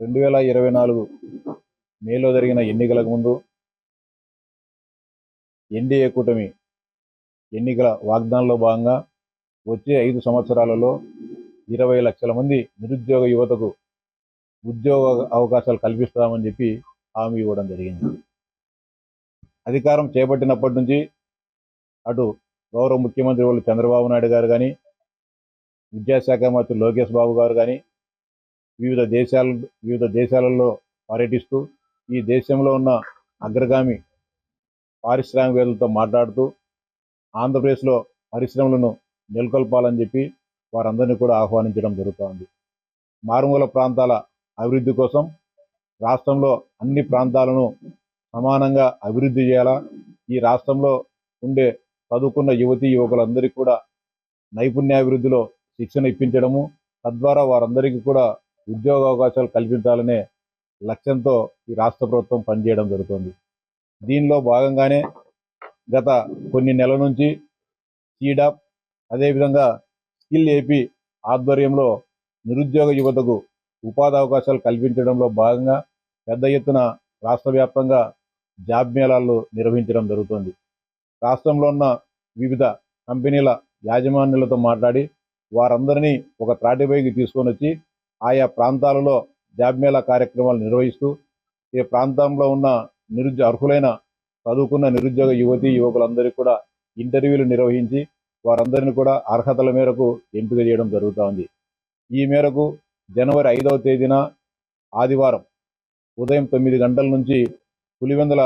రెండు వేల ఇరవై నాలుగు మేలో జరిగిన ఎన్నికలకు ముందు ఎన్డీఏ కూటమి ఎన్నికల వాగ్దానంలో భాగంగా వచ్చే ఐదు సంవత్సరాలలో ఇరవై లక్షల మంది నిరుద్యోగ యువతకు ఉద్యోగ అవకాశాలు కల్పిస్తామని చెప్పి హామీ ఇవ్వడం జరిగింది. అధికారం చేపట్టినప్పటి నుంచి అటు గౌరవ ముఖ్యమంత్రి వాళ్ళు చంద్రబాబు నాయుడు గారు కానీ విద్యాశాఖ మంత్రి లోకేష్ బాబు గారు కానీ వివిధ దేశాల వివిధ దేశాలలో పర్యటిస్తూ ఈ దేశంలో ఉన్న అగ్రగామి పారిశ్రామికవేత్తలతో మాట్లాడుతూ ఆంధ్రప్రదేశ్లో పరిశ్రమలను నెలకొల్పాలని చెప్పి వారందరినీ కూడా ఆహ్వానించడం జరుగుతోంది. మారుమూల ప్రాంతాల అభివృద్ధి కోసం రాష్ట్రంలో అన్ని ప్రాంతాలను సమానంగా అభివృద్ధి చేయాలా? ఈ రాష్ట్రంలో ఉండే చదువుకున్న యువతీ యువకులందరికీ కూడా నైపుణ్యాభివృద్ధిలో శిక్షణ ఇప్పించడము తద్వారా వారందరికీ కూడా ఉద్యోగ అవకాశాలు కల్పించాలనే లక్ష్యంతో ఈ రాష్ట్ర ప్రభుత్వం పనిచేయడం జరుగుతుంది. దీనిలో భాగంగానే గత కొన్ని నెలల నుంచి సీడాప్ అదేవిధంగా స్కిల్ ఏపీ ఆధ్వర్యంలో నిరుద్యోగ యువతకు ఉపాధి అవకాశాలు కల్పించడంలో భాగంగా పెద్ద ఎత్తున రాష్ట్ర వ్యాప్తంగా జాబ్ మేళాల్లో నిర్వహించడం జరుగుతుంది. రాష్ట్రంలో ఉన్న వివిధ కంపెనీల యాజమాన్యులతో మాట్లాడి వారందరినీ ఒక త్రాటిపైకి తీసుకొని వచ్చి ఆయా ప్రాంతాలలో జాబ్ మేళా కార్యక్రమాలు నిర్వహిస్తూ ఈ ప్రాంతంలో ఉన్న నిరుద్యోగ అర్హులైన చదువుకున్న నిరుద్యోగ యువతి యువకులందరికీ కూడా ఇంటర్వ్యూలు నిర్వహించి వారందరిని కూడా అర్హతల మేరకు ఎంపిక చేయడం జరుగుతూ ఉంది. ఈ మేరకు జనవరి ఐదవ తేదీన ఆదివారం ఉదయం తొమ్మిది గంటల నుంచి పులివెందుల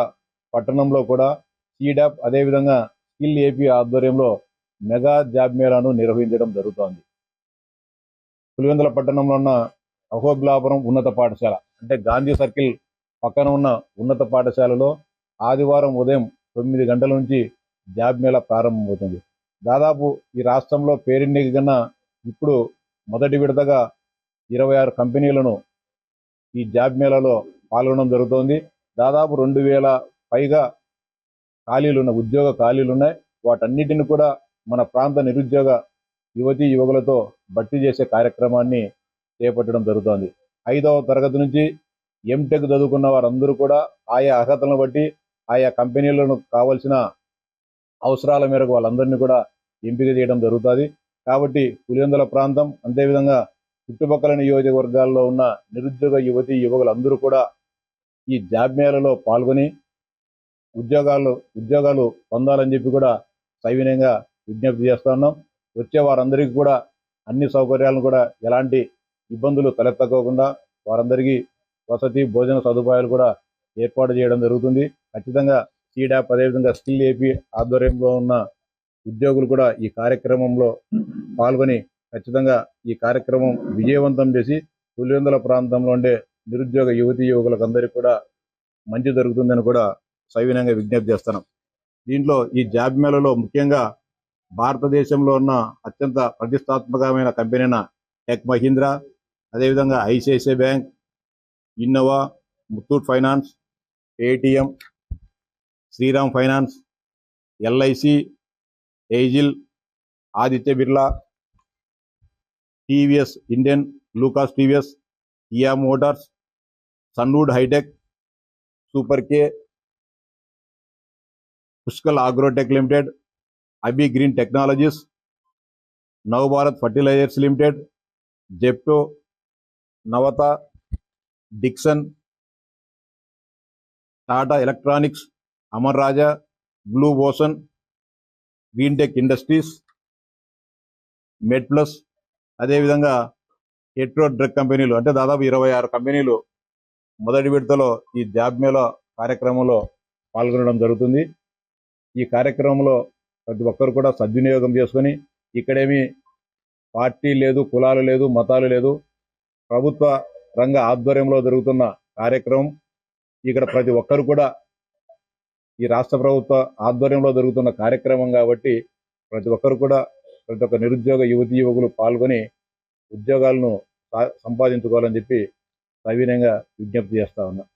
పట్టణంలో కూడా సీడాప్ అదేవిధంగా స్కిల్ ఏపీ ఆధ్వర్యంలో మెగా జాబ్ మేళాను నిర్వహించడం జరుగుతోంది. పులివెందుల పట్టణంలో ఉన్న అహోబిలాపురం ఉన్నత పాఠశాల అంటే గాంధీ సర్కిల్ పక్కన ఉన్న ఉన్నత పాఠశాలలో ఆదివారం ఉదయం తొమ్మిది గంటల నుంచి జాబ్ మేళా ప్రారంభమవుతుంది. దాదాపు ఈ రాష్ట్రంలో పేరెన్నికన్న ఇప్పుడు మొదటి విడతగా ఇరవై ఆరు కంపెనీలను ఈ జాబ్ మేళాలో పాల్గొనడం జరుగుతోంది. దాదాపు రెండు వేల పైగా ఖాళీలు ఉన్న ఉద్యోగ ఖాళీలు ఉన్నాయి వాటన్నిటిని కూడా మన ప్రాంత నిరుద్యోగ యువతీ యువకులతో భర్తీ చేసే కార్యక్రమాన్ని చేపట్టడం జరుగుతోంది. ఐదవ తరగతి నుంచి ఎంటెక్ చదువుకున్న వారందరూ కూడా ఆయా అర్హతలను బట్టి ఆయా కంపెనీలను కావలసిన అవసరాల మేరకు వాళ్ళందరినీ కూడా ఎంపిక చేయడం జరుగుతుంది. కాబట్టి పులివెందుల ప్రాంతం అంతేవిధంగా చుట్టుపక్కల నియోజకవర్గాల్లో ఉన్న నిరుద్యోగ యువతి యువకులందరూ కూడా ఈ జాబ్ మేళలో పాల్గొని ఉద్యోగాలు ఉద్యోగాలు పొందాలని చెప్పి కూడా సవినయంగా విజ్ఞప్తి చేస్తా ఉన్నాం. వచ్చే వారందరికీ కూడా అన్ని సౌకర్యాలను కూడా ఎలాంటి ఇబ్బందులు తలెత్తకోకుండా వారందరికీ వసతి భోజన సదుపాయాలు కూడా ఏర్పాటు చేయడం జరుగుతుంది. ఖచ్చితంగా సీడాప్ అదేవిధంగా స్కిల్ ఏపీ ఆధ్వర్యంలో ఉన్న ఉద్యోగులు కూడా ఈ కార్యక్రమంలో పాల్గొని ఖచ్చితంగా ఈ కార్యక్రమం విజయవంతం చేసి పులివెందుల ప్రాంతంలో ఉండే నిరుద్యోగ యువతి యువకులకు అందరికీ కూడా మంచి జరుగుతుందని కూడా సవినయంగా విజ్ఞప్తి చేస్తున్నాం. దీంట్లో ఈ జాబ్ మేళలో ముఖ్యంగా భారతదేశంలో ఉన్న అత్యంత ప్రతిష్టాత్మకమైన కంపెనీ అయిన టెక్ మహీంద్రా అదేవిధంగా ICICI bank Innova Muthoot finance Paytm Shriram finance LIC ఎయిజిల్ Aditya Birla TVS Indian Lucas TVS ఇయా motors Sunwood hitech super K Pushkal agrotech limited అబి green technologies Navabharat fertilisers limited Zepto Navata Dixon Tata electronics Amar Raja blue ocean green tech industries med plus అదేవిధంగా Hetero drug కంపెనీలు అంటే దాదాపు ఇరవై ఆరు కంపెనీలు మొదటి విడతలో ఈ జాబ్ మేళా కార్యక్రమంలో పాల్గొనడం జరుగుతుంది. ఈ కార్యక్రమంలో ప్రతి ఒక్కరు కూడా సద్వినియోగం చేసుకొని ఇక్కడేమి పార్టీ లేదు కులాలు లేదు మతాలు లేదు. ప్రభుత్వ రంగ ఆధ్వర్యంలో జరుగుతున్న కార్యక్రమం ఇక్కడ ప్రతి ఒక్కరు కూడా ఈ రాష్ట్ర ప్రభుత్వ ఆధ్వర్యంలో జరుగుతున్న కార్యక్రమం కాబట్టి ప్రతి ఒక్కరు కూడా ప్రతి ఒక్క నిరుద్యోగ యువతి యువకులు పాల్గొని ఉద్యోగాలను సంపాదించుకోవాలని చెప్పి సవినయంగా విజ్ఞప్తి చేస్తా ఉన్నా.